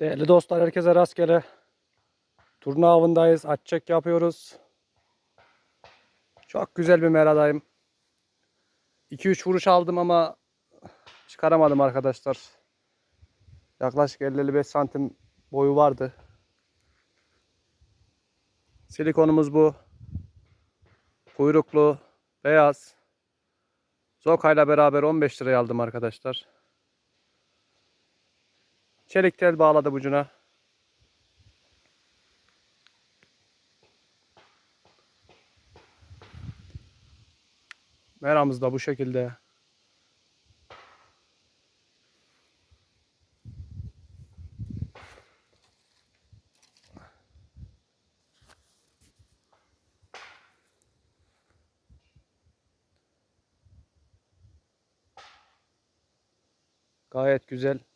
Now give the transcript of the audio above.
Değerli dostlar herkese rastgele. Turna avındayız. Aççek yapıyoruz. Çok güzel bir meradayım. 2-3 vuruş aldım ama çıkaramadım arkadaşlar. Yaklaşık 50-55 santim boyu vardı. Silikonumuz bu. Kuyruklu, beyaz. Zoka ile beraber 15 liraya aldım arkadaşlar. Çelik tel bağladı ucuna. Meramız da bu şekilde. Gayet güzel.